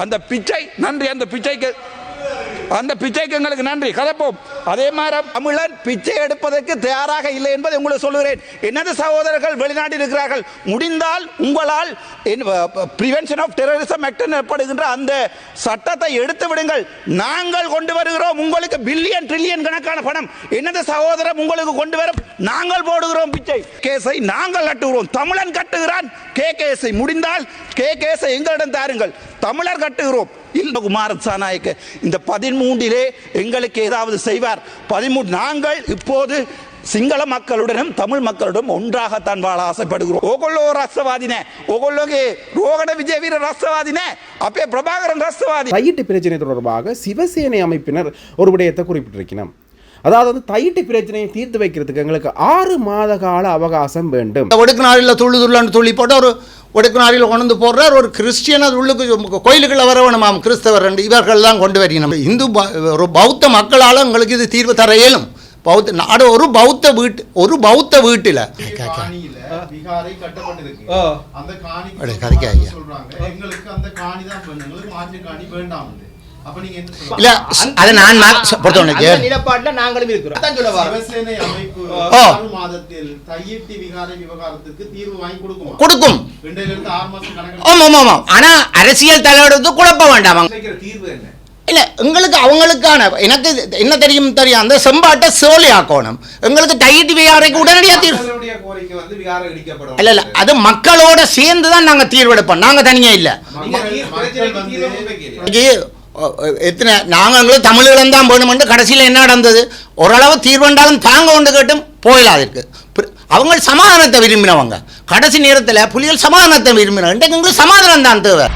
அந்த பிச்சை நன்றி அந்த பிச்சைக்கு அந்த பிச்சைக்கு எங்களுக்கு நன்றி. கதப்போம் அதே மாதிரி தமிழன் பிச்சை எடுப்பதற்கு தயாராக இல்லை என்பதை உங்களுக்கு சொல்லுகிறேன். எனது சகோதரர்கள் வெளிநாட்டில் இருக்கிறார்கள். முடிந்தால் உங்களால் பிரிவென்ஷன் ஆஃப் டெரரிசம் ஆக்ட் எனப்படுகின்ற அந்த சட்டத்தை எடுத்து விடுங்கள். நாங்கள் கொண்டு வருகிறோம். உங்களுக்கு பில்லியன் ட்ரில்லியன் கணக்கான பணம். எனது சகோதரம் உங்களுக்கு கொண்டு வரும். நாங்கள் போடுகிறோம் பிச்சை. கேஸை நாங்கள் கட்டுகிறோம். தமிழன் கட்டுகிறான். கே கேஸை முடிந்தால் கே கேஸை எங்களிடம் தாருங்கள். தமிழர் கட்டுகிறோம். இல்ல குமார சாநாயக்க இந்த பதிமூன்றிலே எங்களுக்கு ஏதாவது செய்வார். பதிமூன்று நாங்கள் இப்போது சிங்கள மக்களுடனும் தமிழ் மக்களுடன் ஒன்றாகத்தான் வாழ ஆசைப்படுகிறோம். ஒகொல்லோ ரசவாதினே ஒகொல்லோಗೆ ரோகண விஜய வீர ரசவாதினே அப்பே பிரபாகரன் ரசவாதி தையிட்டு பிரச்சனை தொடர்பாக சிவசேனை அமைப்பினர் ஒரு விடயத்தை குறிப்பிட்டிருக்கணும். அதாவது வந்து தையிட்டு பிரச்சனையை தீர்த்து வைக்கிறதுக்கு எங்களுக்கு ஆறு மாத கால அவகாசம் வேண்டும். இந்த ஒடுக்கு நாளில் துள்ளு துள்ளான்னு துள்ளி போட்டு ஒரு ஒடுக்கு நாளில் கொண்டு போடுறார். ஒரு கிறிஸ்டியன் அது உள்ளுக்கு கோயிலுக்குள்ள வர வேணுமாம் கிறிஸ்தவர் ரெண்டு இவர்கள் தான் கொண்டு வரணும் இந்து ஒரு பௌத்த மக்களால் உங்களுக்கு இது தீர்வு தர இயலும். பௌத்த நாடு ஒரு பௌத்த வீட்டு ஒரு பௌத்த வீட்டில். காணியில விகாரை கட்டப்பட்டிருக்கு. அந்த காணி அடே, கதைக்கு ஐயா. நீங்க இல்லை அதை நான் பொறுத்தவனுக்கு நிலப்பாட்டுல நாங்களும் இருக்கிறோம். ஓ. ஆறு மாதத்தில் தையிட்டி விகாரை விவகாரத்துக்கு தீர்வு வாங்கி கொடுக்குமா? கொடுக்கும். ஆமாம் ஆமாம் ஆனால் அரசியல் தலையிடுறது குழப்ப வேண்டாம். தீர்வு என்ன? இல்லை எங்களுக்கு அவங்களுக்கான எனக்கு என்ன தெரியும் தெரியும் அந்த செம்பாட்டை சோழி ஆக்கணும். எங்களுக்கு தையிட்டு வியாரைக்கு உடனடியாக தீர்வு மக்களுடைய கோரிக்கை வந்து விகாரம் இடிக்கப்படும். இல்லை இல்லை அது மக்களோட சேர்ந்து தான் நாங்கள் தீர்வெடுப்போம் நாங்கள் தனியாக இல்லை. எத்தனை நாங்கள் எங்களுக்கு தமிழீழம் தான் வேணுமென்று கடைசியில் என்ன நடந்தது? ஓரளவு தீர்வண்டாலும் தாங்க கொண்டு கேட்டும் போயிடாதிருக்கு அவங்க சமாதானத்தை விரும்பினவங்க. கடைசி நேரத்தில் புலிகள் சமாதானத்தை விரும்பினவங்க. இன்றைக்கு எங்களுக்கு சமாதானம் தான் தேவை.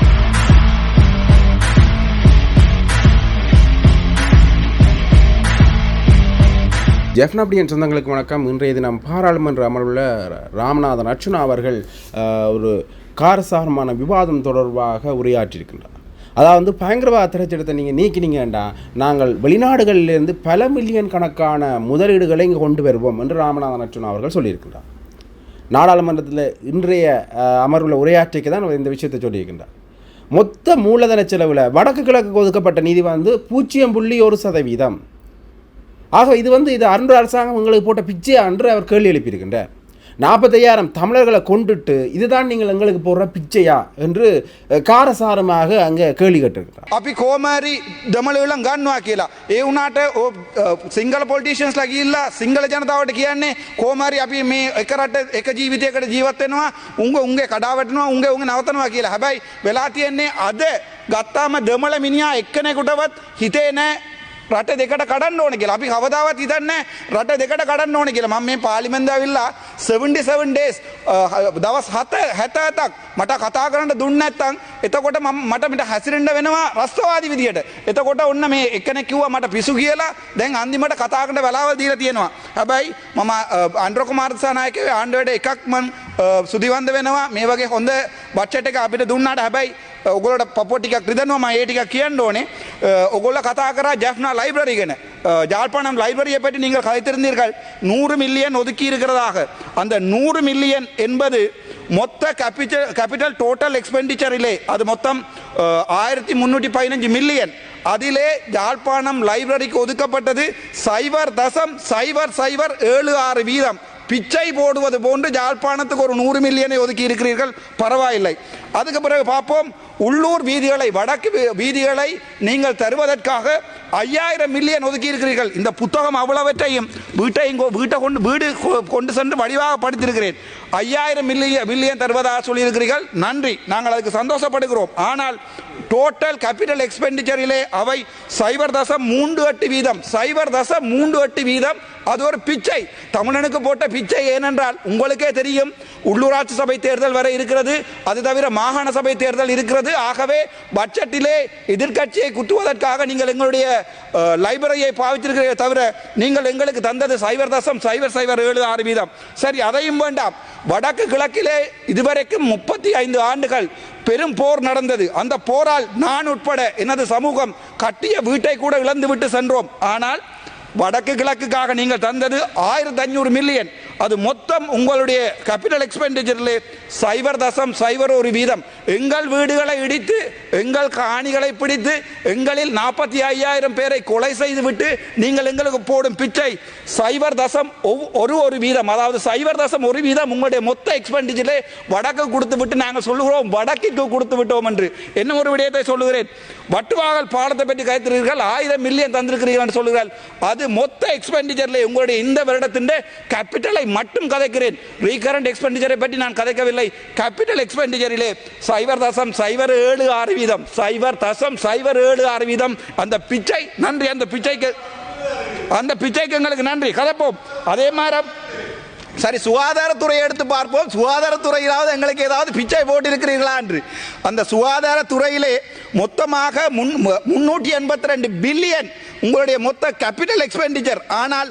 ஜெஃப்னப்டியன் சொந்தங்களுக்கு வணக்கம். இன்றைய தினம் பாராளுமன்ற அமர்வில் ராமநாதன் அர்ச்சுனா அவர்கள் ஒரு காரசாரமான விவாதம் தொடர்பாக உரையாற்றியிருக்கின்றார். அதாவது பயங்கரவாத திரைச்சட்டத்தை நீங்கள் நீக்கினீங்கண்டா நாங்கள் வெளிநாடுகளிலிருந்து பல மில்லியன் கணக்கான முதலீடுகளை இங்கே கொண்டு வருவோம் என்று ராமநாதன் அர்ச்சுனா அவர்கள் சொல்லியிருக்கின்றார். நாடாளுமன்றத்தில் இன்றைய அமர்வில் உரையாற்றிக்கு தான் அவர் இந்த விஷயத்தை சொல்லியிருக்கின்றார். மொத்த மூலதன செலவில் வடக்கு கிழக்கு ஒதுக்கப்பட்ட நிதி வந்து பூஜ்ஜியம் புள்ளி ஒரு சதவீதம். ஆக இது வந்து இது அன்று அரசாங்கம் உங்களுக்கு போட்ட பிச்சையா என்று அவர் கேள்வி எழுப்பியிருக்கின்றார். நாற்பத்தையாயிரம் தமிழர்களை கொண்டுட்டு இதுதான் நீங்கள் எங்களுக்கு போடுற பிச்சையா என்று காரசாரமாக அங்கே கேள்வி கேட்டிருக்கிறார். அப்படி கோமாரி தமிழெல்லாம் கண் வாக்கிலா ஏ ஓ சிங்கள பொலிட்டீஷியன்ஸ்ல லாகி சிங்கள ஜனதாவட்ட கியானே கோமாரி அப்படி மே எக்கராட்ட எக்க ජීවිතයකට ජීවත් වෙනවා උංග උන්ගේ කඩාවැටෙනවා උංග උංග නවතනවා කියලා. හැබැයි வெளாத்தியன்னே තියෙන්නේ கத்தாம ගත්තාම දෙමළ මිනිහා එක්කෙනෙකුටවත් හිතේ රට දෙකට කඩන්න ඕන කියලා අපි කවදාවත් හිතන්න රට දෙකට කඩන්න ඕන කියලා මම මේ පාලිමෙන්ද ඇවිල්ලා 77 days දවස් 7 70ක් මට කතා කරන්න දුන්න නැත්තම් එතකොට මම මට මිට හැසිරෙන්න වෙනවා රස්තවාදී විදියට. එතකොට ඔන්න මේ එකෙනෙක් කිව්වා මට පිසු කියලා දැන් අන්තිමට කතා කරන්න වෙලාව දීලා තියෙනවා. හැබැයි මම අන්ඩ්‍ර කුමාර දිසානායකගේ ආණ්ඩුවට එකක් මං අ, සුදිවන්ද වෙනවා මේ වගේ හොඳ බච්චට් එක අපිට දුන්නාට හැබැයි ඔගොලට පපෝ ටිකක් රිදනවා මම ඒ ටිකක් කියන්න ඕනේ ඔගොල්ල කතා කරා ஜாஃப்னா லைப்ரரி ගැන ஜாழ்ப்பாணம் லைப்ரரியை பற்றி நீங்கள் கதைத்திருந்தீர்கள் நூறு மில்லியன் ஒதுக்கி இருக்கிறதாக அந்த நூறு மில்லியன் என்பது மொத்த கேபிட்டல் கேபிட்டல் டோட்டல் எக்ஸ்பெண்டிச்சரிலே அது மொத்தம் ஆயிரத்தி முன்னூற்றி பதினஞ்சு மில்லியன் அதிலே யாழ்ப்பாணம் லைப்ரரிக்கு ஒதுக்கப்பட்டது சைபர் தசம் சைபர் சைபர் ஏழு ஆறு வீதம் பிச்சை போடுவது போன்று யாழ்ப்பாணத்துக்கு ஒரு நூறு மில்லியனை ஒதுக்கி இருக்கிறீர்கள். பரவாயில்லை. அதுக்கு பிறகு பார்ப்போம். உள்ளூர் வீதிகளை வடக்கு வீதிகளை நீங்கள் தருவதற்காக ஐயாயிரம் மில்லியன் ஒதுக்கி இருக்கிறீர்கள். இந்த புத்தகம் அவ்வளவற்றையும் வீட்டையும் வீட்டை கொண்டு வீடு கொ- கொண்டு சென்று வடிவாக படித்திருக்கிறேன் ஐயாயிரம் மில்லியன் மில்லியன் தருவதாக சொல்லியிருக்கிறீர்கள்? நன்றி. நாங்கள் அதுக்கு சந்தோஷப்படுகிறோம். ஆனால் டோட்டல் கேபிட்டல் எக்ஸ்பெண்டிச்சரிலே அவை சைபர் தசம் மூன்று எட்டு வீதம். சைபர் தசம் மூன்று எட்டு வீதம். அது ஒரு பிச்சை. தமிழனுக்கு போட்ட பிச்சை ஏனென்றால் உங்களுக்கே தெரியும் உள்ளூராட்சி சபை தேர்தல் வர இருக்கிறது. அது தவிர மாகாண சபை தேர்தல் இருக்கிறது. ஆகவே பட்ஜெட்டிலே எதிர்க்கட்சியை குத்துவதற்காக நீங்கள் எங்களுடைய லைப்ரரியை பாவித்திருக்கிறீர்கள் தவிர நீங்கள் எங்களுக்கு தந்தது சைபர் தசம் சைபர் சைபர் ஏழு ஆறு வீதம். சரி அதையும் வேண்டாம். வடக்கு கிழக்கிலே இதுவரைக்கும் முப்பத்தி ஐந்து ஆண்டுகள் பெரும் போர் நடந்தது. அந்த போரால் நான் உட்பட எனது சமூகம் கட்டிய வீட்டை கூட இழந்து விட்டு சென்றோம். ஆனால் வடக்கு கிழக்குக்காக நீங்கள் தந்தது ஆயிரத்தி அஞ்சூறு மில்லியன். அது மொத்தம் உங்களுடைய கேபிட்டல் எக்ஸ்பெண்டிச்சரில் சைபர் தசம் சைபர் ஒரு வீதம். எங்கள் வீடுகளை இடித்து எங்கள் காணிகளை பிடித்து எங்களில் நாற்பத்தி ஐயாயிரம் பேரை கொலை செய்துவிட்டு நீங்கள் எங்களுக்கு போடும் பிச்சை. சைபர் தசம் ஒரு ஒரு வீதம். அதாவது சைபர் தசம் ஒரு வீதம் உங்களுடைய மொத்த எக்ஸ்பெண்டிச்சரில் வடக்கு கொடுத்து விட்டு நாங்கள் சொல்லுகிறோம் வடக்கிற்கு கொடுத்து விட்டோம் என்று. என்ன ஒரு விடயத்தை சொல்லுகிறேன்? வட்டுவாகல் பாடத்தை பற்றி கைத்திருக்கிறீர்கள் ஆயிரம் மில்லியன் தந்திருக்கிறீர்கள் என்று சொல்லுகிறார் அது மொத்த எக்ஸ்பெண்டிச்சரில் உங்களுடைய இந்த வருடத்தின் கேபிட்டலை மட்டும் கதைக்கிறேன். ரீகரண்ட் எக்ஸ்பெண்டிச்சரை பற்றி நான் கதைக்கவில்லை. கேபிட்டல் எக்ஸ்பெண்டிச்சரிலே சைவர் தசம் சைவர் ஏழு ஆறு வீதம். சைவர் தசம் சைவர் ஏழு ஆறு வீதம். அந்த பிச்சை நன்றி அந்த பிச்சைக்கு அந்த பிச்சைக்கு எங்களுக்கு நன்றி. கதைப்போம். அதே மாதிரி சரி சுகாதாரத்துறையை எடுத்து பார்ப்போம். சுகாதாரத்துறையிலாவது எங்களுக்கு ஏதாவது பிச்சை போட்டிருக்கிறீர்களா என்று. அந்த சுகாதாரத்துறையிலே மொத்தமாக முன் முன்னூற்றி எண்பத்தி ரெண்டு பில்லியன் உங்களுடைய மொத்த கேபிட்டல் எக்ஸ்பெண்டிச்சர் ஆனால்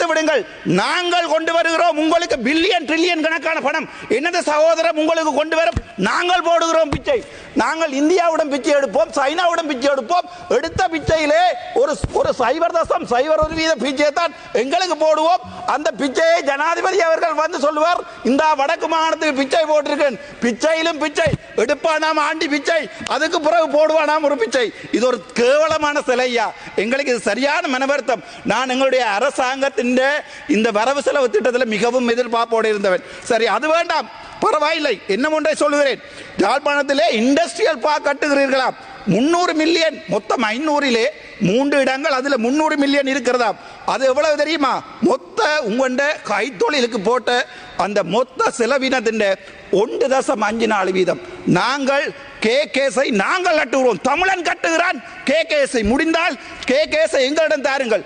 விடுங்கள். நாங்கள் கொண்டு வருகிறோம் உங்களுக்கு பில்லியன் ட்ரில்லியன் கணக்கான பணம். என்னது சகோதரம் உங்களுக்கு கொண்டு வர நாங்கள் போடுகிறோம் பிச்சை. நாங்கள் இந்தியாவுடன் பிச்சை எடுப்போம் சைனாவுடன் பிச்சை எடுப்போம். எடுத்த பிச்சையிலே ஒரு ஒரு சைபர் தசம் சைபர் ஒரு வீத பிச்சையை தான் எங்களுக்கு போடுவோம். அந்த பிச்சையை ஜனாதிபதி அவர்கள் வந்து சொல்லுவார் இந்த வடக்கு மாகாணத்துக்கு பிச்சை போட்டிருக்கேன். பிச்சையிலும் பிச்சை. எடுப்பானாம் ஆண்டி பிச்சை. அதுக்கு பிறகு போடுவானாம் ஒரு பிச்சை. இது ஒரு கேவலமான சிலையா? எங்களுக்கு இது சரியான மனவருத்தம். நான் எங்களுடைய அரசாங்கத்தின் இந்த வரவு செலவு திட்டத்தில் மிகவும் எதிர்பார்ப்போடு இருந்தவன். சரி அது வேண்டாம். பரவாயில்லை. என்ன ஒன்றை சொல்லுகிறேன். யாழ்ப்பாணத்திலே இண்டஸ்ட்ரியல் பார்க் கட்டுகிறீர்களாம் முந்நூறு மில்லியன் மொத்தம் ஐநூறிலே மூன்று இடங்கள் அதில் முந்நூறு மில்லியன் இருக்கிறதா? அது எவ்வளவு தெரியுமா? மொத்த உங்கண்ட கைத்தொழிலுக்கு போட்ட அந்த மொத்த செலவினத்தின் ஒன்று தசம் அஞ்சு நாலு வீதம். நாங்கள் கே கேஸை நாங்கள் கட்டுகிறோம் தமிழன் கட்டுகிறான். கே கேஸை முடிந்தால் கே கேஸை எங்களிடம் தாருங்கள்.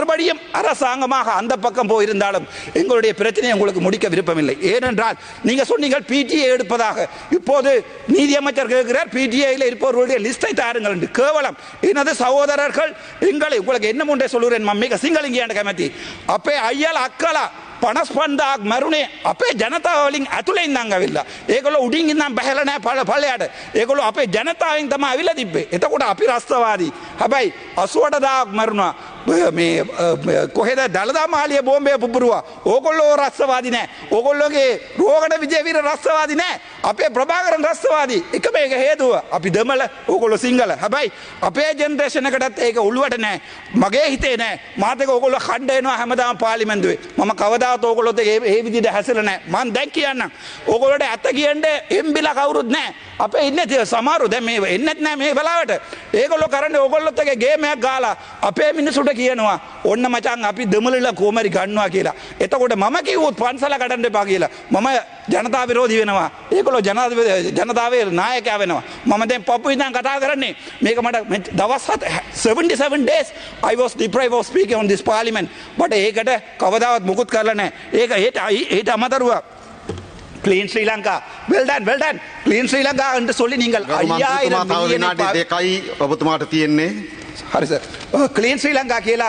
மறுபடியும் அரசாங்கமாக அந்த பக்கம் போயிருந்தாலும் எங்களுடைய பிரச்சனையை உங்களுக்கு முடிக்க விருப்பமில்லை. ஏனென்றால் நீங்கள் சொன்னீங்கள் பிடிஏ எடுப்பதாக. இப்போது நீதியமைச்சர் கேட்கிறார் பிடிஐயில் இருப்பவர்களுடைய லிஸ்டை தாருங்கள் என்று. கேவலம். எனது சகோதரர்கள் எங்களை உங்களுக்கு என்ன முன்றே சொல்லுகிறேன் மம்மிக சிங்களிங்கியாண்ட கமத்தி அப்பே ஐயால் அக்கலா ಪಣಸ್ ಬಂದಾಗ ಮರುಣೆ ಅಪೆ ಜನತಾ ಅವಲಿಂಗ್ ಅತುಲೆ ಇಂದಂಗ ಅವಿಲ್ಲ ಏಗಳು ಉಡಿಂಗಿಂದ ಬಹಲನೆ ಪಳ ಪಳ್ಯಾಡ ಏಗಳು ಅಪೆ ಜನತಾ ಇಂದ ತಮ್ಮ ಅವಿಲ್ಲ ದಿಬ್ಬೆ ಎತ ಕೂಡ ಅಪಿರಾಸ್ತವಾದಿ ಹಬೈ ಅಸುವಡದಾಗ ಮರುಣ කොහෙද දළදා මාලිය බෝම්බය පුපුරුවා? ඕකොල්ලෝ රස්සවාදි නෑ. ඕකොල්ලොගේ රෝගට විජයවීර රස්සවාදි නෑ. අපේ ප්‍රභාකරන් රස්සවාදී. එක මේක හේතුව. අපි දමල ඕකොල්ලො සිංහල. හැබැයි අපේ ජෙනරේෂණකටත් ඒක උළුවට නෑ. මගේ හිතේ නෑ. මාතක ඔකොල්ල කණ්ඩයනවා හැමදාම පාලිමෙන්දුවේ මම කවදාත් ඕකොලොත් ඒ විදිට හැසල නෑ. මන් දැක් කියන්න ඕකොලට ඇත්ත කියන්ට එම්බිල කවුරුත් නෑ. අපේ ඉන්න තිය සමාරු දැ මේ එන්නත් නෑ මේ බලාවට ඒකොල්ල කරන්න ඔකොල්ලොත්තගේ ගේමයක් ගාලා අපේ මිනිසුට කියනවා ඔන්න මචන් අපි දෙමලල කෝමරි ගන්නවා කියලා. එතකොට මම කිවූත් පන්සල කටන්ට පා කියලා. මම ජනතා විරෝධී වෙනවා. ඒකොල ජනතාවේ නායකයා වෙනවා. මම දැන් පපු ඉදන් කතා කරන්නේ මේක මට දවස්සත් 77 days I was deprived of speaking on this parliament. but ඒකට කවදාවත් මුකුත් කරලා නැහැ ඒක ඒට ඒට අමතරුව clean Sri Lanka well done well done clean Sri Lanka என்று சொல்லி நீங்கள் ஐயாயிரம் තව மில்லியனை විනාඩි පා- දෙකයි ඔබතුමාට තියෙන්නේ ஹரி சார் கிளீன் ஸ்ரீலங்கா கீழே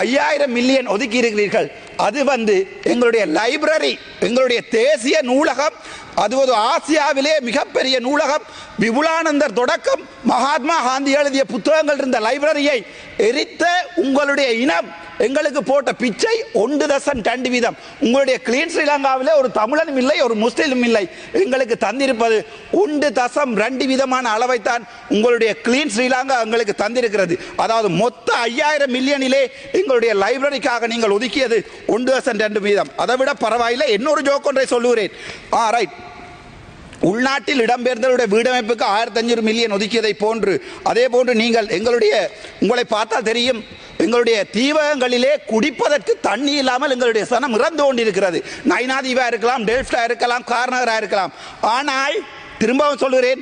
ஐயாயிரம் மில்லியன் ஒதுக்கி இருக்கிறீர்கள் அது வந்து எங்களுடைய லைப்ரரி எங்களுடைய தேசிய நூலகம் அது ஒரு ஆசியாவிலே மிகப்பெரிய நூலகம் விபுலானந்தர் தொடக்கம் மகாத்மா காந்தி எழுதிய புத்தகங்கள் இருந்த லைப்ரரியை எரித்த உங்களுடைய இனம் எங்களுக்கு போட்ட பிச்சை ஒன்று தசன் ரெண்டு வீதம். உங்களுடைய கிளீன் ஸ்ரீலங்காவில் ஒரு தமிழனும் இல்லை ஒரு முஸ்லீமும் இல்லை. எங்களுக்கு தந்திருப்பது ஒன்று தசம் ரெண்டு விதமான அளவைத்தான் உங்களுடைய கிளீன் ஸ்ரீலங்கா எங்களுக்கு தந்திருக்கிறது. அதாவது மொத்த ஐயாயிரம் மில்லியனிலே எங்களுடைய லைப்ரரிக்காக நீங்கள் ஒதுக்கியது ஒன்று தசம் ரெண்டு வீதம். அதை விட பரவாயில்லை இன்னொரு ஜோக் ஒன்றை சொல்லுகிறேன். ஆ ரைட் உள்நாட்டில் இடம்பெயர்ந்தவருடைய வீடமைப்புக்கு ஆயிரத்தி அஞ்சூறு மில்லியன் ஒதுக்கியதை போன்று அதே போன்று நீங்கள் எங்களுடைய உங்களை பார்த்தால் தெரியும் எங்களுடைய தீவகங்களிலே குடிப்பதற்கு தண்ணி இல்லாமல் எங்களுடைய சனம் இறந்து கொண்டிருக்கிறது. நைனாதீவா இருக்கலாம் டெல்ஃப்டா இருக்கலாம் கார்னகரா இருக்கலாம். ஆனால் திரும்பவும் சொல்கிறேன்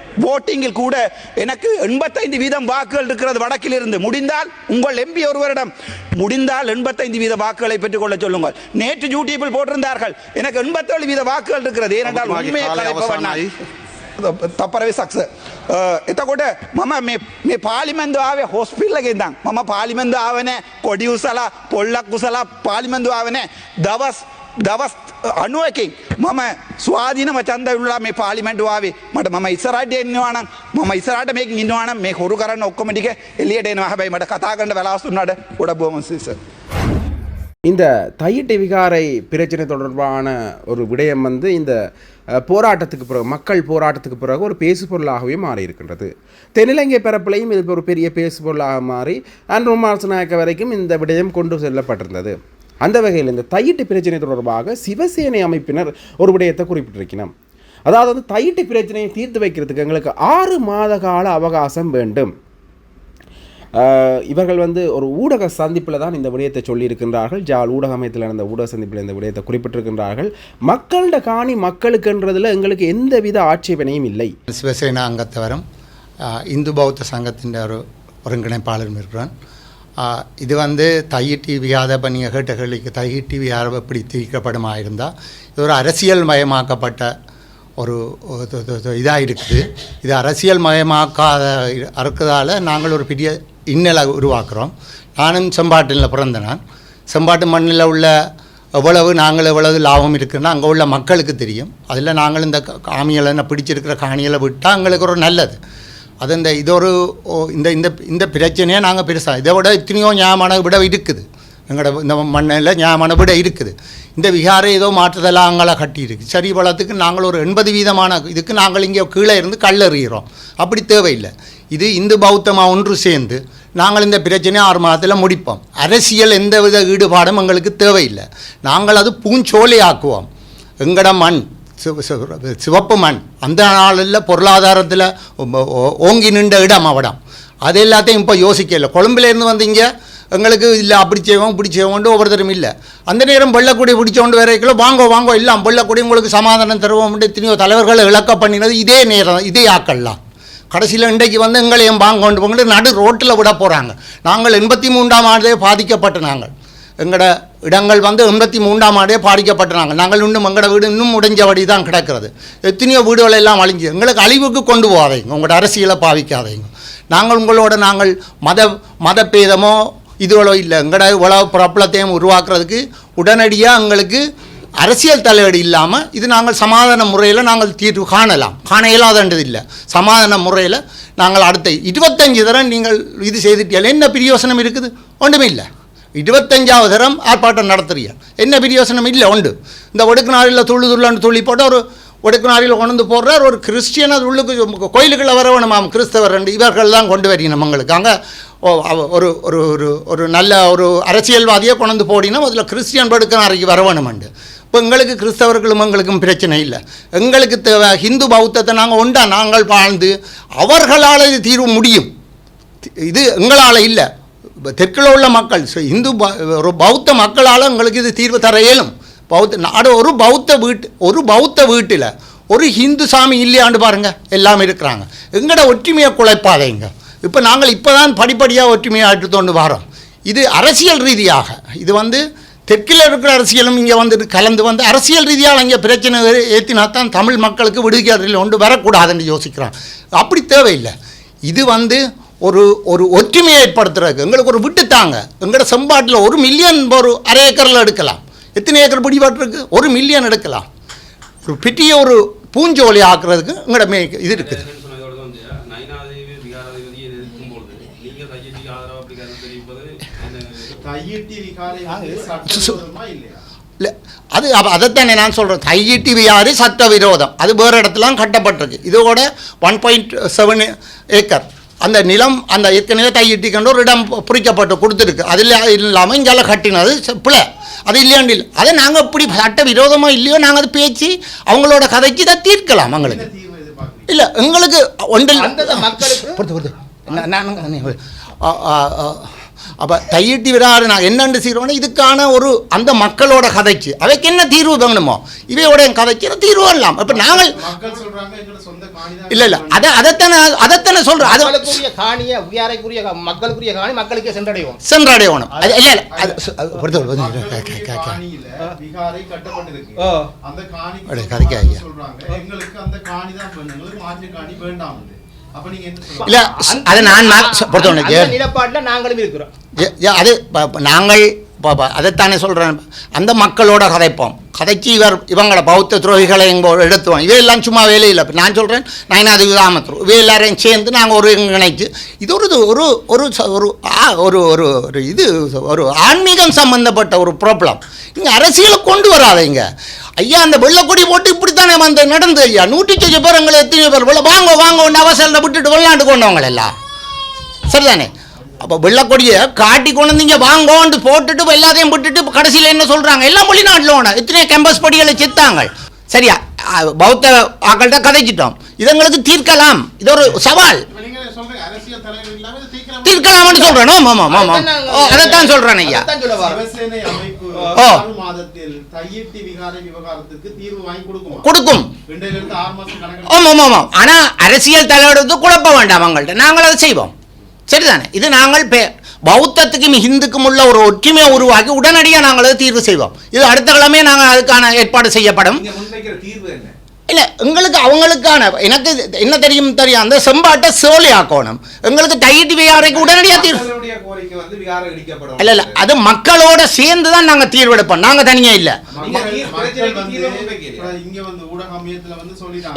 votingல் கூட எனக்கு எண்பத்தைந்து வீதம் வாக்குகள் இருக்கிறது வடக்கில் இருந்து முடிந்தால் உங்கள் எம்பி ஒருவரிடம் முடிந்தால் எண்பத்தைந்து வீத வாக்குகளை பெற்றுக்கொள்ள சொல்லுங்கள் நேற்று யூடியூபில் போட்டிருந்தார்கள் எனக்கு எண்பத்தேழு வீத வாக்குகள் இருக்கிறது ஏனென்றால் ඔබතුමාගේ உண்மையை කාලය கலைப்பவன் நான். අවසානයි. තපරවි සක්ස එතකොට මම මේ- මේ පාලිමෙන්දුවාවේ හොස්පිල්ලක ඉදම් මම පාලිමෙන්ද ආවනෑ කොඩි උසලා පොල්ලක් උසලා පාලිමෙන්දු ආවනෑ දවස් දවස් අනුවකින් මම ස්වාධීනම චන්ද විල්ලා මේ පාලිමෙන්ටුවාවේ මට මම ඉස්සරට එන්නවානම් මම ඉස්සරට මේක ඉන්නවානම් මේ හොරු කරන්න ඔක්කොමටික එලියට එනවා හැබැයි මට කතා කරන්න වෙලාස්තුන්නට ගොඩ බෝමසිස இந்த தையிட்டு விகாரை பிரச்சனை தொடர்பான ஒரு விடயம் வந்து இந்த அஹ், போராட்டத்துக்கு பிறகு மக்கள் போராட்டத்துக்கு பிறகு ஒரு பேசுபொருளாகவே மாறி இருக்கின்றது தென்னிலங்கை பரப்பிலையும் இது ஒரு பெரிய பேசுபொருளாக மாறி அன்று மாசநாயக்க வரைக்கும் இந்த விடயம் கொண்டு செல்லப்பட்டிருந்தது அந்த வகையில் இந்த தையிட்டு பிரச்சனை தொடர்பாக சிவசேனை அமைப்பினர் ஒரு விடயத்தை குறிப்பிட்டிருக்கணும் அதாவது வந்து தையிட்டு பிரச்சனையை தீர்த்து வைக்கிறதுக்கு எங்களுக்கு ஆறு மாத கால அவகாசம் வேண்டும். இவர்கள் வந்து ஒரு ஊடக சந்திப்பில் தான் இந்த விடயத்தை சொல்லியிருக்கின்றார்கள். ஜால் ஊடக அமையத்தில் நடந்த ஊடக சந்திப்பில் இந்த விடயத்தை குறிப்பிட்டிருக்கின்றார்கள். மக்கள்கிட்ட காணி மக்களுக்குன்றதில் எங்களுக்கு எந்தவித ஆட்சேபனையும் இல்லை. சிவசேனா அங்கத்தவரும் இந்து பௌத்த சங்கத்தின் ஒரு ஒருங்கிணைப்பாளரும் இருக்கிறான் இது வந்து தையிட்டி டிவி யாதப்ப நீங்கள் கேட்ட கேள்விக்கு டிவி எப்படி தீர்க்கப்படுமா இருந்தால் இது ஒரு அரசியல் மயமாக்கப்பட்ட ஒரு இதாக இருக்குது இது அரசியல் மயமாக்காத இருக்கிறதால நாங்கள் ஒரு பெரிய இன்னலை உருவாக்குறோம். நானும் செம்பாட்டில் பிறந்த நான். செம்பாட்டு மண்ணில் உள்ள எவ்வளவு நாங்கள் எவ்வளவு லாபம் இருக்குன்னா அங்கே உள்ள மக்களுக்கு தெரியும். அதில் நாங்கள் இந்த காமிகளை பிடிச்சிருக்கிற காணியில் விட்டால் எங்களுக்கு ஒரு நல்லது. அது இந்த இது ஒரு ஓ, இந்த இந்த இந்த பிரச்சனையை நாங்கள் பெருசாக இதை விட எத்தனையோ நியாயமான விட இருக்குது. எங்களோட இந்த மண்ணில் நியாயமான விட இருக்குது. இந்த விகாரை ஏதோ மாற்றுதெல்லாம் அங்கெல்லாம் கட்டியிருக்கு. சரி வளத்துக்கு நாங்கள் ஒரு எண்பது வீதமான இதுக்கு நாங்கள் இங்கே கீழே இருந்து கல்லெறிகிறோம். அப்படி தேவையில்லை. இது இந்து பௌத்தமாக ஒன்று சேர்ந்து நாங்கள் இந்த பிரச்சனையை ஆறு மாதத்தில் முடிப்போம். அரசியல் எந்தவித ஈடுபாடும் எங்களுக்கு தேவையில்லை. நாங்கள் அது பூஞ்சோலை ஆக்குவோம் எங்களோட மண் சிவப்பு மண். அந்த நாளில் பொருளாதாரத்தில் ஓங்கி நின்ற இடம் அவடம் அது எல்லாத்தையும் இப்போ யோசிக்கல. கொழும்புலேருந்து வந்தீங்க எங்களுக்கு இல்லை அப்படி செய்வோம் இப்படி செய்வோம்னு ஒவ்வொருத்தரும் இல்லை. அந்த நேரம் வெள்ளக்குடி பிடிச்சோண்டு வரைக்கும் வாங்கோ வாங்கோ எல்லாம் வெள்ளக்குடி உங்களுக்கு சமாதானம் தருவோம்னு எத்தனையோ தலைவர்களை இழக்க பண்ணினது இதே நேரம் இதே ஆக்கள்லாம். கடைசியில் இன்றைக்கு வந்து எங்களையும் வாங்க கொண்டு போங்க நடு ரோட்டில் விட போகிறாங்க நாங்கள் எண்பத்தி மூன்றாம் ஆண்டே பாதிக்கப்பட்ட நாங்கள். எங்களோட இடங்கள் வந்து எண்பத்தி மூன்றாம் ஆண்டே பாதிக்கப்பட்ட நாங்கள் நாங்கள் இன்னும் எங்களோட வீடு இன்னும் முடிஞ்சபடி தான் கிடக்கிறது. எத்தனையோ வீடுகள் எல்லாம் அழிஞ்சு எங்களுக்கு அழிவுக்கு கொண்டு போகாதீங்க. உங்களோட அரசியலை பாவிக்காதீங்க. நாங்கள் உங்களோட நாங்கள் மத மதப்பேதமோ இதுகளோ இல்லை. எங்களோட உலக பிரபலத்தையும் உருவாக்குறதுக்கு உடனடியாக எங்களுக்கு அரசியல் தலையீடு இல்லாமல் இது நாங்கள் சமாதான முறையில் நாங்கள் தீர்வு காணலாம். காண இயலாதன்றது இல்லை. சமாதான முறையில் நாங்கள் அடுத்த இருபத்தஞ்சு தரம் நீங்கள் இது செய்துட்டீங்க என்ன பிரியோசனம் இருக்குது? ஒன்றுமே இல்லை. இருபத்தஞ்சாவது தரம் ஆர்ப்பாட்டம் நடத்துறியா? என்ன பிரியோசனம் இல்லை உண்டு. இந்த ஒடுக்குநாரில் துள்ளு துள்ளான்னு துள்ளி போட்டு ஒரு ஒடுக்குநாரில் கொண்டு போடுறார். ஒரு கிறிஸ்டியன் அது உள்ளுக்கு கோயிலுக்குள்ள வரவணுமாம் கிறிஸ்தவர் ரெண்டு. இவர்கள் தான் கொண்டு வரீங்க நம்மங்களுக்கு. அங்கே ஓ, அவ- ஒரு ஒரு ஒரு ஒரு நல்ல ஒரு அரசியல்வாதியை கொண்டு போடினா அதில் கிறிஸ்டியன் படுக்கினாரைக்கு வரவணுமெண்டு இப்போ எங்களுக்கு கிறிஸ்தவர்களும் எங்களுக்கும் பிரச்சனை இல்லை. எங்களுக்கு தேவை ஹிந்து பௌத்தத்தை நாங்கள் உண்டா? நாங்கள் வாழ்ந்து அவர்களால் இது தீர்வு முடியும். இது எங்களால் இல்லை. தெற்கில் உள்ள மக்கள் so இந்து ப- ஒரு பௌத்த மக்களால் உங்களுக்கு இது தீர்வு தர இயலும். பௌத்த நாடு ஒரு பௌத்த வீட்டு ஒரு பௌத்த வீட்டில் ஒரு ஹிந்து சாமி இல்லையாண்டு பாருங்கள் எல்லாம் இருக்கிறாங்க. எங்கட ஒற்றுமையை குலைப்பாதைங்க. இப்போ நாங்கள் இப்போ தான் படிப்படியாக ஒற்றுமையாக தோண்டு வரோம் இது அரசியல் ரீதியாக இது வந்து தெற்கில் இருக்கிற அரசியலும் இங்கே வந்து கலந்து வந்து அரசியல் ரீதியாக இங்கே பிரச்சனை ஏற்றினா தான் தமிழ் மக்களுக்கு விடுதலை ஒன்று வரக்கூடாதுன்னு யோசிக்கிறான். அப்படி தேவையில்லை. இது வந்து ஒரு ஒரு ஒற்றுமையை ஏற்படுத்துறதுக்கு எங்களுக்கு ஒரு விட்டு தாங்க. எங்களோட செம்பாட்டில் ஒரு மில்லியன் ஒரு அரை ஏக்கரில் எடுக்கலாம். எத்தனை ஏக்கர் பிடிபாட்டு இருக்குது ஒரு மில்லியன் எடுக்கலாம். ஒரு பெரிய ஒரு பூஞ்சோலி ஆக்குறதுக்கு எங்களோட மே இது இருக்குது. இல்லை அது அப்ப அதைத்தானே நான் சொல்கிறேன் தையிட்டி வியாரி சட்ட விரோதம். அது வேறு இடத்துலாம் கட்டப்பட்டிருக்கு. இதோட ஒன் பாயிண்ட் செவன் ஏக்கர். அந்த நிலம் அந்த ஏற்கனவே தையிட்டிக்கண்டு ஒரு இடம் பிரிக்கப்பட்டு கொடுத்துருக்கு அதில் இல்லாமல் இங்கெல்லாம் கட்டினது பிழை அது இல்லையாண்டு இல்லை அதை நாங்கள் இப்படி சட்ட விரோதமாக இல்லையோ நாங்கள் அதை பேச்சு அவங்களோட கதைக்கு இதை தீர்க்கலாம் எதிர்பார்க்குறீங்க இல்லை எங்களுக்கு ஒன்றில் பொறுத்து அப்போ தையிட்டி விராறு நான் என்னென்று செய்கிறோன்னா இதுக்கான ஒரு அந்த மக்களோட கதைக்கு அவைக்கு என்ன தீர்வு வேணுமோ இவையோட கதைக்கு தீர்வு வரலாம். இப்போ நாங்கள் மக்கள் சொல்றாங்க எங்களோட சொந்த காணிதான் இல்லை இல்லை. அதை அதைத்தானே அதைத்தானே சொல்கிறோம் அது காணிய உயாரைக்குரிய மக்களுக்குரிய காணி மக்களுக்கே சென்றடையும் சென்றடையணும். அது இல்லை இல்லை. அது பொறுத்து கதைக்கு ஐயா. இல்லை அதை நான் மா- பொறுத்த அந்த உடனே நிலப்பாட்டுல நாங்களும் இருக்கிறோம். அது நாங்கள் இப்போ அதைத்தானே சொல்கிறேன் அந்த மக்களோட கதைப்போம். கதைக்கு இவர் இவங்களை பௌத்த துரோகிகளை இங்கே எடுத்துவோம் இவையெல்லாம் சும்மா வேலையில் இப்போ நான் சொல்கிறேன் நயனாதி விதாமத்துரு இவை எல்லாரையும் சேர்ந்து நாங்கள் ஒரு இணைச்சு இது ஒரு ஒரு ஒரு ஒரு ஆ- ஒரு ஒரு ஒரு இது ஒரு ஆன்மீகம் சம்மந்தப்பட்ட ஒரு ப்ராப்ளம் இங்கே அரசியலை கொண்டு வராதீங்க. ஐயா அந்த வெள்ளக்கொடி போட்டு இப்படித்தானே வந்து நடந்து ஐயா? நூற்றி சொச்ச பேர் எங்களை எத்தனை பேர்? வாங்க வாங்க ஒன்று அவசரம் விட்டுட்டு வெளிநாட்டு கொண்டவங்க சரிதானே? அப்போ வெள்ளக்கொடியை காட்டி கொண்டு வந்தீங்க வாங்கோண்டு போட்டுட்டு எல்லாத்தையும் விட்டுட்டு கடைசியில் என்ன சொல்கிறாங்க எல்லாம் வெளிநாட்டில் ஓன இத்தனை கேம்பஸ் படிகளை செத்தாங்க சரியா? பௌத்த ஆக்கள்கிட்ட கதைச்சிட்டோம். இதங்களுக்கு தீர்க்கலாம். இது ஒரு சவால். தீர்க்கலாம்னு சொல்கிறேன் ஆமாம் ஆமாம் ஆமாம். ஓ அதைத்தான் சொல்கிறேன் ஐயா. ஓ. கொடுக்குமா? ஆமாம் ஆமாம் ஆமாம். ஆனால் அரசியல் தலைவருக்கு குழப்ப வேண்டாம் அவங்கள்ட்ட. நாங்கள் அதை செய்வோம். சரிதானே? இது நாங்கள் பே பௌத்தத்துக்கும் ஹிந்துக்கும் உள்ள ஒரு ஒற்றுமையை உருவாக்கி உடனடியாக நாங்கள் அதை தீர்வு செய்வோம். இது அடுத்த கிழமையே நாங்கள் அதுக்கான ஏற்பாடு செய்யப்படும். நீங்க முன்வைக்கிற தீர்வு என்ன? இல்லை எங்களுக்கு அவங்களுக்கான எனக்கு என்ன தெரியும் தெரியும் அந்த செம்பாட்டை சோழி ஆக்கணும். எங்களுக்கு தையிட்டு வியாரைக்கு உடனடியாக தீர்வு மக்களுடைய கோரிக்கை வந்து விகாரம் இடிக்கப்படும். இல்லை இல்லை அது மக்களோட சேர்ந்து தான் நாங்கள் தீர்வெடுப்போம் நாங்கள் தனியாக இல்லை.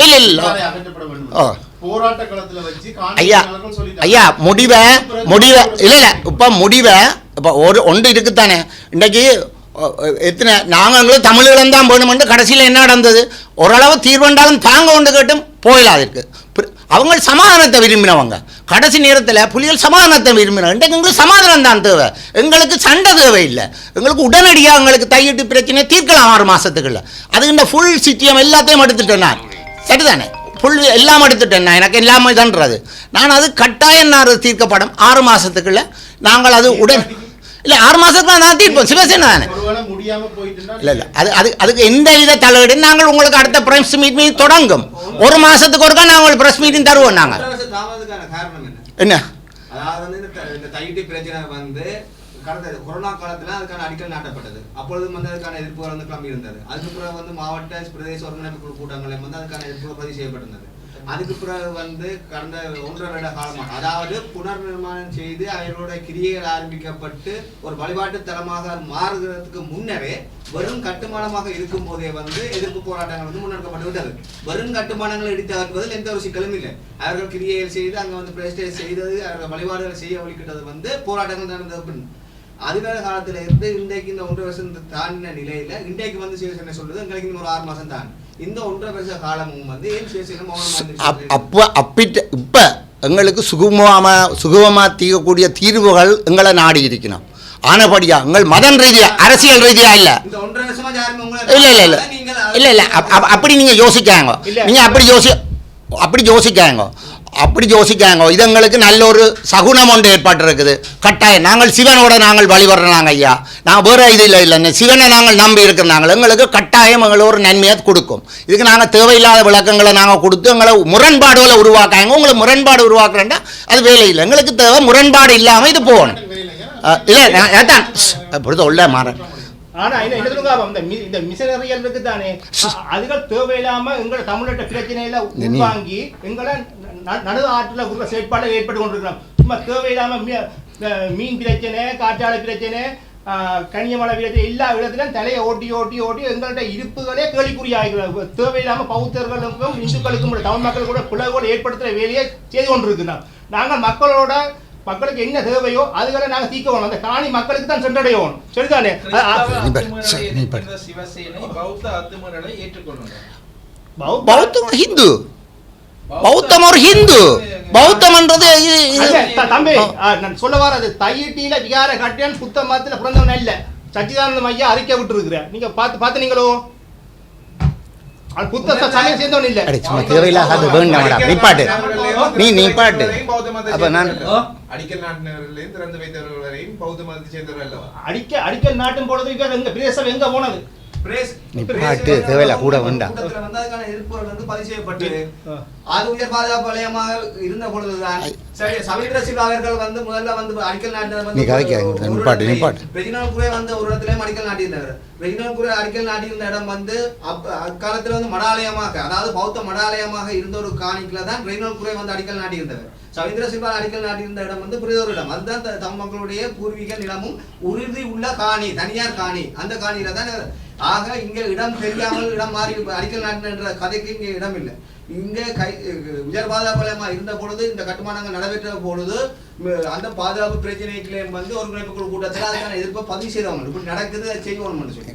இல்ல, இல்ல. போராட்ட களத்துல வச்சு ஐயா. ஐயா முடிவை முடிவை இல்லை இல்லை இப்போ முடிவை இப்போ ஒரு ஒன்று இருக்குத்தானே? இன்றைக்கி எத்தனை நாங்களும் தமிழீழம் தான் வேணுமென்று கடைசியில் என்ன நடந்தது? ஓரளவு தீர்வண்டாலும் தாங்க கொண்டு கேட்டும் போயிடாதிருக்கு அவங்க சமாதானத்தை விரும்பினவங்க. கடைசி நேரத்தில் புலிகள் சமாதானத்தை விரும்பினோம் இன்றைக்கு எங்களுக்கு சமாதானம் தான் தேவை. எங்களுக்கு சண்டை தேவையில்லை. எங்களுக்கு உடனடியாக எங்களுக்கு தையிட்டு பிரச்சனையை தீர்க்கலாம் ஆறு மாதத்துக்குள்ள அது இந்த ஃபுல் சிட்டியம் எல்லாத்தையும் எடுத்துட்டேன் நான். சரிதானே? ஃபுல் எல்லாம் எடுத்துட்டேன் நான். எனக்கு எல்லாமே தான்றது நான் அது கட்டாயம் நான் அது தீர்க்கப்படும். ஆறு மாதத்துக்குள்ள நாங்கள் அது உடன் இல்லை ஆறு மாதத்துக்கு நான் தீர்ப்போம். சிவசேனா தானே. இல்லை இல்லை. அது அது அதுக்கு எந்த வித தலையீடு நாங்கள் உங்களுக்கு அடுத்த ப்ரெஸ் மீட் மீட் தொடங்கும். ஒரு மாதத்துக்கு ஒருக்கா நாங்கள் ப்ரெஸ் மீட்டிங் தருவோம் நாங்கள் என்ன? கடந்தது கொரோனா காலத்துல அதுக்கான அடிக்கல் நாட்டப்பட்டது. அப்பொழுது வந்து அதுக்கான எதிர்ப்புகள் வந்து கிளம்பி இருந்தது. அதுக்கு பிறகு வந்து மாவட்ட பிரதேச ஒருங்கிணைப்பு குழு கூட்டங்களில் வந்து அதுக்கான எதிர்ப்புகள் பதிவு செய்யப்பட்டிருந்தது. அதுக்கு பிறகு வந்து கடந்த ஒன்றரை வருட காலமாக அதாவது புனர் நிர்மாணம் செய்து அவர்களோட கிரியைகள் ஆரம்பிக்கப்பட்டு ஒரு வழிபாட்டு தலமாக மாறுகிறதுக்கு முன்னரே வெறும் கட்டுமானமாக இருக்கும் போதே வந்து எதிர்ப்பு போராட்டங்கள் வந்து முன்னெடுக்கப்பட்டு விட்டது. வெறும் கட்டுமானங்களை இடித்து அகற்றுவதில் எந்த ஒரு சிக்கலும் இல்லை. அவர்கள் கிரியைகள் செய்து அங்கே வந்து பிரஸ்டேஜ் செய்தது அவர்கள் வழிபாடுகள் செய்ய வழிக்கிட்டது வந்து போராட்டங்கள் நடந்தது பின் அதுவேற காலத்துல இருந்து இன்றைக்கு இந்த ஒன்றரை வருஷம் தாண்டின நிலையில இன்றைக்கு வந்து சிவசேனை சொல்றது எங்களுக்கு இன்னும் ஒரு ஆறு மாசம் தான். இந்த ஒன்றரை வருஷ காலமும் வந்து ஏன் சிவசேனை? அப்போ அப்பிட்டு இப்போ எங்களுக்கு சுகமமாக சுகமமாக தீர்க்கக்கூடிய தீர்வுகள் எங்களை நாடி இருக்கணும் ஆனபடியா எங்கள் மதன் ரீதியா அரசியல் ரீதியா இல்லை. உங்களை இல்லை இல்லை இல்லை. இல்லை இல்லை. அப்- அப்- அப்படி நீங்கள் யோசிக்காங்க. நீங்கள் அப்படி யோசி அப்படி யோசிக்காங்க. அப்படி யோசிக்காங்க இது எங்களுக்கு நல்ல ஒரு சகுனம் ஒன்று ஏற்பாட்டு இருக்குது கட்டாயம். நாங்கள் சிவனோட நாங்கள் வழிபடுறாங்க ஐயா. நான் வேற இது இல்லை இல்லை. சிவனை நாங்கள் நம்பி இருக்கிறாங்க எங்களுக்கு கட்டாயம் எங்களை ஒரு நன்மையை கொடுக்கும். இதுக்கு நாங்கள் தேவையில்லாத விளக்கங்களை நாங்கள் கொடுத்து எங்களை முரண்பாடுகளை உருவாக்காங்க உங்களை முரண்பாடு உருவாக்குறேன்னா அது வேலை இல்லை. எங்களுக்கு தேவை முரண்பாடு இல்லாமல் இது போகணும். இல்லை நான் அதான் உள்ள மாறேன். ஆனா என்ன சொல்லுங்க இந்த இந்த மிஷனரியல் இருக்கு தானே அதுகள் தேவையில்லாம எங்களை தமிழ்நாட்டு பிரச்சனையில உள்வாங்கி எங்களை ந- நடுவு ஆற்றுல உள்ள செயற்பாடு ஏற்பட்டு கொண்டிருக்கிறோம். சும்மா தேவையில்லாம மீன் பிரச்சனை காற்றாலை பிரச்சனை கனியமலை பிரச்சனை எல்லா இடத்திலும் தலையை ஓட்டி ஓட்டி ஓட்டி எங்கள்கிட்ட இருப்புகளே கேள்விக்குறியாகிறது தேவையில்லாம பௌத்தர்களுக்கும் இந்துக்களுக்கும் தமிழ் மக்கள் கூட பிளவுகள் ஏற்படுத்துகிற வேலையை செய்து கொண்டிருக்கிறோம் நாங்கள் மக்களோட மக்களுக்கு என்ன தேவையோ அதுகளை நாங்கள் தீர்க்கணும் அந்த காணி மக்களுக்கு தான் சென்றடையணும். சரிதானே? பௌத்தம் ஹிந்து. பௌத்தம் ஒரு ஹிந்து. பௌத்தம்ன்றது தம்பி நான் சொல்ல வர்றது தையிட்டியில விகார கட்டியான் புத்த மதத்துல பிறந்தவன் இல்ல. சச்சிதானந்தம் ஐயா அறிக்கை விட்டு இருக்கிறேன் நீங்க பார்த்து பார்த்து நீங்களோ அது புத்த ச- சமயம் சேர்ந்தவன் இல்ல அடே, சும்மா தேவையில்லாத வேண்டாம்டா நிப்பாட்டு நீ நிப்பாட்டு அப்ப நான் அடிக்கல் நாட்டினவர்களையும் திறந்து வைத்தவர்கள் வரையும் பௌத்த மதத்தை சேர்ந்தவர்கள் அடிக்க அடிக்கல் நாட்டும் பொழுது இவர் எங்க பிரதேசம் எங்க போனது? பிரேஸ். நீ பிரேஸ் பாட்டு, வந்து தேவையில்ல, கூட வேண்டாம். கூட்டத்துல வந்து அதுக்கான எதிர்ப்புகள் வந்து பதிவு செய்யப்பட்டு ஆ. அது உயர் பாதுகாப்பு வலயமாக இருந்த பொழுதுதான் சரி சமீந்திர சிவா அவர்கள் வந்து முதல்ல வந்து அடிக்கல் நாட்டினது வந்து நிப்பாட்டு, இடத்திலே- நிப்பாட்டு. ரெஜினால் குரே வந்து ஒரு இடத்துலயும் அடிக்கல் நாட்டியிருந்தார் ரெஜினால் குரே அடிக்கல் நாட்டியிருந்த இடம் வந்து அப்ப அக்காலத்துல வந்து மடாலயமாக அதாவது பௌத்த மடாலயமாக இருந்த ஒரு காணிக்கில தான் ரெஜினால் குரே வந்து அடிக்கல் நாட்டியிருந்தவர். சவீந்திர சிவா அடிக்கல் நாட்டியிருந்த இடம் வந்து புரிதொரு இடம். அதுதான் தமிழ் மக்களுடைய பூர்வீக நிலமும் உறுதி உள்ள காணி தனியார் காணி. அந்த காணியில தான் ஆக இங்க இடம் தெரியாமல் இடம் மாறி அடிக்கல் நாட்டின கதைக்கு இங்க இடம் இல்லை இங்க கை உயர் பாதுகாப்பு இருந்த பொழுது இந்த கட்டுமானங்கள் நடைபெற்ற பொழுது அந்த பாதுகாப்பு பிரச்சனைகளை வந்து ஒருங்கிணைப்பு குழு கூட்டத்தில் அதுக்கான எதிர்ப்பை பதிவு செய்தவங்க. இப்படி நடக்குது அதை செய்யணும்னு சொல்லி?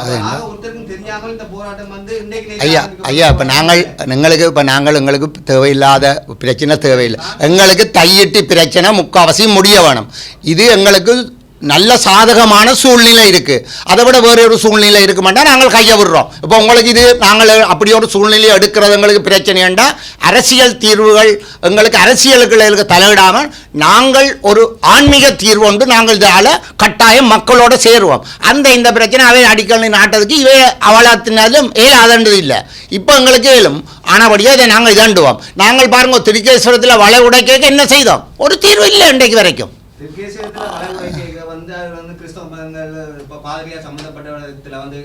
ஆக ஒருத்தருக்கும் தெரியாமல் இந்த போராட்டம் வந்து இன்னைக்கு ஐயா ஐயா இப்போ நாங்கள் எங்களுக்கு இப்போ நாங்கள் எங்களுக்கு தேவையில்லாத பிரச்சனை தேவையில்லை. எங்களுக்கு தையிட்டு பிரச்சனை முக்கால்வாசி முடிய வேணும். இது எங்களுக்கு நல்ல சாதகமான சூழ்நிலை இருக்குது அதை விட வேறு ஒரு சூழ்நிலை இருக்க மாட்டால் நாங்கள் கையை விடுறோம். இப்போ உங்களுக்கு இது நாங்கள் அப்படி ஒரு சூழ்நிலை எடுக்கிறது எங்களுக்கு பிரச்சனைண்டா அரசியல் தீர்வுகள் எங்களுக்கு அரசியலுக்கு தலையிடாமல் நாங்கள் ஒரு ஆன்மீக தீர்வு ஒன்று நாங்கள் இதால் கட்டாயம் மக்களோட சேருவோம். அந்த இந்த பிரச்சனை அவை அடிக்கடி நாட்டதுக்கு இவை அவலாத்தினாலும் ஏலாதன்றது இல்லை? இப்போ எங்களுக்கு ஏலும் ஆனபடியாக இதை நாங்கள் இதாண்டுவோம். நாங்கள் பாருங்க திருக்கேஸ்வரத்தில் வளை உடைக்க என்ன செய்தோம்? ஒரு தீர்வு இல்லை இன்றைக்கு வரைக்கும். வந்து அது வந்து கிறிஸ்தவ மதங்கள் இப்ப பாதிரியா சம்பந்தப்பட்ட இடத்துல வந்து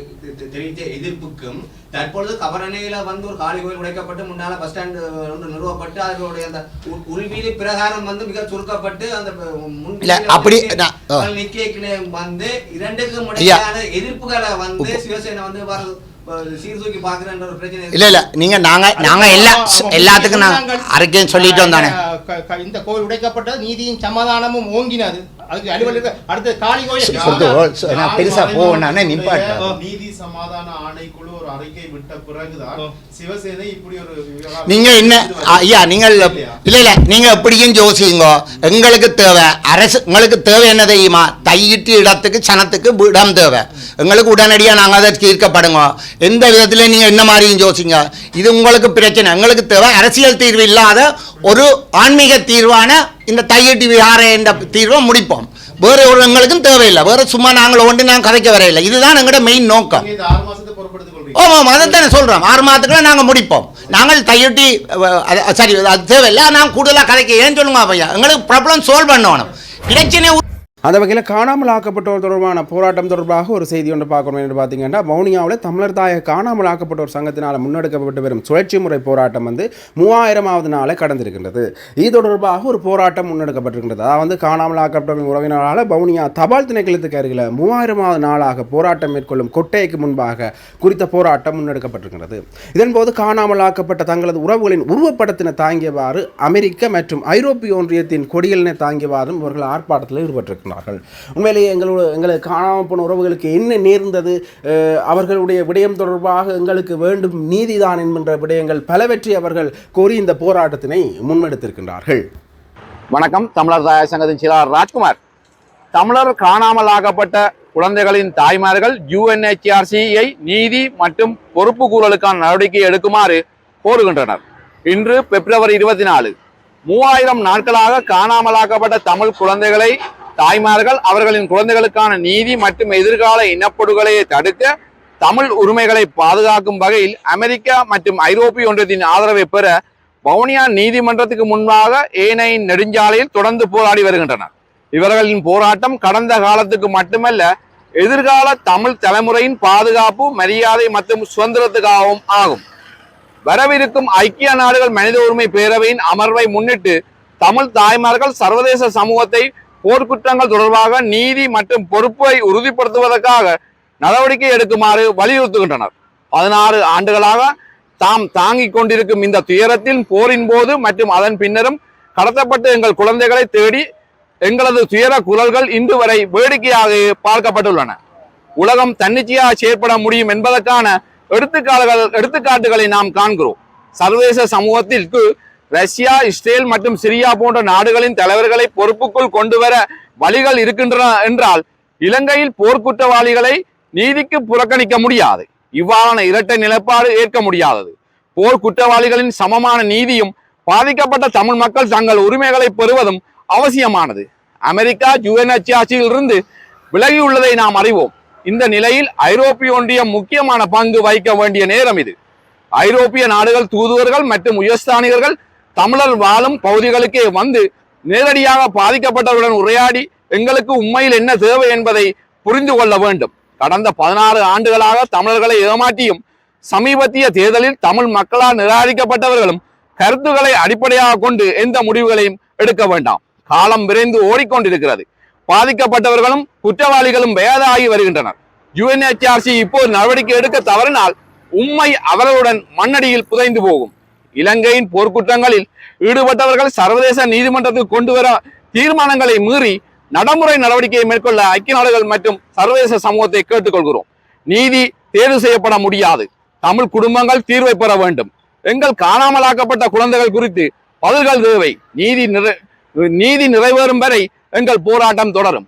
தெரிவித்த எதிர்ப்புக்கும் தற்பொழுது கபரணையில வந்து ஒரு காளி கோயில் உடைக்கப்பட்டு முன்னால பஸ் ஸ்டாண்ட் ஒன்று நிறுவப்பட்டு அதனுடைய அந்த உள்- உள்வீதி பிரகாரம் வந்து மிக சுருக்கப்பட்டு அந்த அப்படி. நிக்கைகளே வந்து இரண்டுக்கும். இடையிலான எதிர்ப்புகளை வந்து சிவசேனை வந்து இல்ல இல்ல. நீங்க நாங்க நாங்க எல்லா எல்லாத்துக்கும் நான் அறிக்கையும் சொல்லிட்டோம் தானே. க- க- இந்த கோயில் உடைக்கப்பட்டது நீதியும் சமாதானமும் ஓங்கினது. பெருசா போவேன் நிப்பாட்டேன் நீதி சமாதான ஆணைக்குழு ஒரு அறிக்கை விட்ட பிறகுதான் சிவசேனை இப்படி ஒரு விவகாரம் நீங்க என்ன ஐயா நீங்கள் இல்ல இல்ல நீங்க எப்படியும் யோசிங்க எங்களுக்கு தேவை அரசு உங்களுக்கு தேவை என்ன தெரியுமா தையிட்டு இடத்துக்கு சனத்துக்கு இடம் தேவை எங்களுக்கு உடனடியாக நாங்கள் அதை தீர்க்கப்படுங்க எந்த விதத்தில் நீங்கள் என்ன மாதிரியும் யோசிங்க இது உங்களுக்கு பிரச்சனை எங்களுக்கு தேவை அரசியல் தீர்வு இல்லாத ஒரு ஆன்மீக தீர்வான இந்த தையிட்டு விஹார என்ற தீர்வை முடிப்போம். வேற ஒரு எங்களுக்கும் தேவையில்லை. வேற சும்மா நாங்கள் ஒன்று நாங்கள் கதைக்க வரையில்லை. இதுதான் எங்களோட மெயின் நோக்கம். இந்த கொள்றீங்க ஆமாம் அதைத்தானே சொல்கிறோம் ஆறு மாதத்துக்குள்ள நாங்கள் முடிப்போம். நாங்கள் தையொட்டி அது- சரி அது தேவையில்லை. நாங்கள் கூடுதலாக கதைக்க ஏன் சொல்லுங்க பையா எங்களுக்கு ப்ராப்ளம் சால்வ் பண்ணணும். பிரச்சனை அந்த வகையில் காணாமல் ஆக்கப்பட்டோர் தொடர்பான போராட்டம் தொடர்பாக ஒரு செய்தி ஒன்று பார்க்கணும் என்று பார்த்தீங்கன்னா வவுனியாவில் தமிழர் தாய காணாமல் ஆக்கப்பட்டோர் சங்கத்தினால் முன்னெடுக்கப்பட்டு வரும் சுழற்சி முறை போராட்டம் வந்து மூவாயிரமாவது நாளை கடந்திருக்கின்றது. இது தொடர்பாக ஒரு போராட்டம் முன்னெடுக்கப்பட்டிருக்கின்றது. அதாவது காணாமல் ஆக்கப்பட்ட உறவினரால் வவுனியா தபால் திணைக்களத்துக்கு அருகில் மூவாயிரமாவது நாளாக போராட்டம் மேற்கொள்ளும் கொட்டைக்கு முன்பாக குறித்த போராட்டம் முன்னெடுக்கப்பட்டிருக்கிறது இதன்போது காணாமல் ஆக்கப்பட்ட தங்களது உறவுகளின் உருவப்படத்தினை தாங்கியவாறு அமெரிக்க மற்றும் ஐரோப்பிய ஒன்றியத்தின் கொடிகளினை தாங்கியவாறும் இவர்கள் ஆர்ப்பாட்டத்தில் சொன்னார்கள். உண்மையிலேயே எங்களோட எங்களுக்கு காணாமல் போன உறவுகளுக்கு என்ன நேர்ந்தது? அவர்களுடைய விடயம் தொடர்பாக எங்களுக்கு வேண்டும் நீதிதான் என்கின்ற விடயங்கள் பலவற்றை அவர்கள் கோரி இந்த போராட்டத்தினை முன்னெடுத்திருக்கின்றார்கள். வணக்கம். தமிழர் தாய சங்கத்தின் செயலாளர் ராஜ்குமார். தமிழர் காணாமல் ஆக்கப்பட்ட குழந்தைகளின் தாய்மார்கள் யுஎன்ஹெச்ஆர்சியை நீதி மற்றும் பொறுப்பு கூறலுக்கான நடவடிக்கை எடுக்குமாறு கோருகின்றனர். இன்று பிப்ரவரி இருபத்தி நாலு. மூவாயிரம் நாட்களாக காணாமலாக்கப்பட்ட தமிழ் குழந்தைகளை தாய்மார்கள் அவர்களின் குழந்தைகளுக்கான நீதி மற்றும் எதிர்கால இனப்படுகொலையை தடுக்க தமிழ் உரிமைகளை பாதுகாக்கும் வகையில் அமெரிக்கா மற்றும் ஐரோப்பிய ஒன்றியத்தின் ஆதரவை பெற வவுனியா நீதிமன்றத்துக்கு முன்பாக ஏனையின் நெடுஞ்சாலையில் தொடர்ந்து போராடி வருகின்றனர். இவர்களின் போராட்டம் கடந்த காலத்துக்கு மட்டுமல்ல எதிர்கால தமிழ் தலைமுறையின் பாதுகாப்பு மரியாதை மற்றும் சுதந்திரத்துக்காகவும் ஆகும். வரவிருக்கும் ஐக்கிய நாடுகள் மனித உரிமை பேரவையின் அமர்வை முன்னிட்டு தமிழ் தாய்மார்கள் சர்வதேச சமூகத்தை போர்க்குற்றங்கள் தொடர்பாக நீதி மற்றும் பொறுப்பை உறுதிப்படுத்துவதற்காக நடவடிக்கை எடுக்குமாறு வலியுறுத்துகின்றனர். பதினாறு ஆண்டுகளாக தாம் தாங்கிக் கொண்டிருக்கும் இந்த துயரத்தில் போரின் போது மற்றும் அதன் பின்னரும் கடத்தப்பட்டு எங்கள் குழந்தைகளை தேடி எங்களது துயர குரல்கள் இன்று வரை வேடிக்கையாக பார்க்கப்பட்டுள்ளன. உலகம் தன்னிச்சையாக செயற்பட முடியும் என்பதற்கான எடுத்துக்காட்டுகள் எடுத்துக்காட்டுகளை நாம் காண்கிறோம். சர்வதேச சமூகத்திற்கு ரஷ்யா இஸ்ரேல் மற்றும் சிரியா போன்ற நாடுகளின் தலைவர்களை பொறுப்புக்குள் கொண்டு வர வழிகள் இருக்கின்றன என்றால் இலங்கையில் போர்க்குற்றவாளிகளை நீதிக்கு புறக்கணிக்க முடியாது. இவ்வாறான இரட்டை நிலைப்பாடு ஏற்க முடியாதது. போர் குற்றவாளிகளின் சமமான நீதியும் பாதிக்கப்பட்ட தமிழ் மக்கள் தங்கள் உரிமைகளை பெறுவதும் அவசியமானது. அமெரிக்கா யுஎன்ஹெச்ஆர்சியில் விலகியுள்ளதை நாம் அறிவோம். இந்த நிலையில் ஐரோப்பிய ஒன்றியம் முக்கியமான பங்கு வகிக்க வேண்டிய நேரம் இது. ஐரோப்பிய நாடுகள் தூதுவர்கள் மற்றும் உயர்ஸ்தானிகர்கள் தமிழர் வாழும் பகுதிகளுக்கே வந்து நேரடியாக பாதிக்கப்பட்டவருடன் உரையாடி எங்களுக்கு உண்மையில் என்ன தேவை என்பதை புரிந்து கொள்ள வேண்டும். கடந்த பதினாறு ஆண்டுகளாக தமிழர்களை ஏமாற்றியும் சமீபத்திய தேர்தலில் தமிழ் மக்களால் நிராகரிக்கப்பட்டவர்களும் கருத்துக்களை அடிப்படையாக கொண்டு எந்த முடிவுகளையும் எடுக்க வேண்டாம். காலம் விரைந்து ஓடிக்கொண்டிருக்கிறது. பாதிக்கப்பட்டவர்களும் குற்றவாளிகளும் வேதாகி வருகின்றனர். யுஎன்ஹெச்ஆர்சி இப்போது நடவடிக்கை எடுக்க தவறினால் உண்மை அவர்களுடன் மண்ணடியில் புதைந்து போகும். இலங்கையின் போர்க்குற்றங்களில் ஈடுபட்டவர்கள் சர்வதேச நீதிமன்றத்துக்கு கொண்டு வர தீர்மானங்களை மீறி நடைமுறை நடவடிக்கையை மேற்கொள்ள ஐக்கிய நாடுகள் மற்றும் சர்வதேச சமூகத்தை கேட்டுக்கொள்கிறோம். நீதி தேர்வு செய்யப்பட முடியாது. தமிழ் குடும்பங்கள் தீர்வை பெற வேண்டும். எங்கள் காணாமலாக்கப்பட்ட குழந்தைகள் குறித்து பதில்கள் தேவை. நீதி நிறை நீதி நிறைவேறும் வரை எங்கள் போராட்டம் தொடரும்.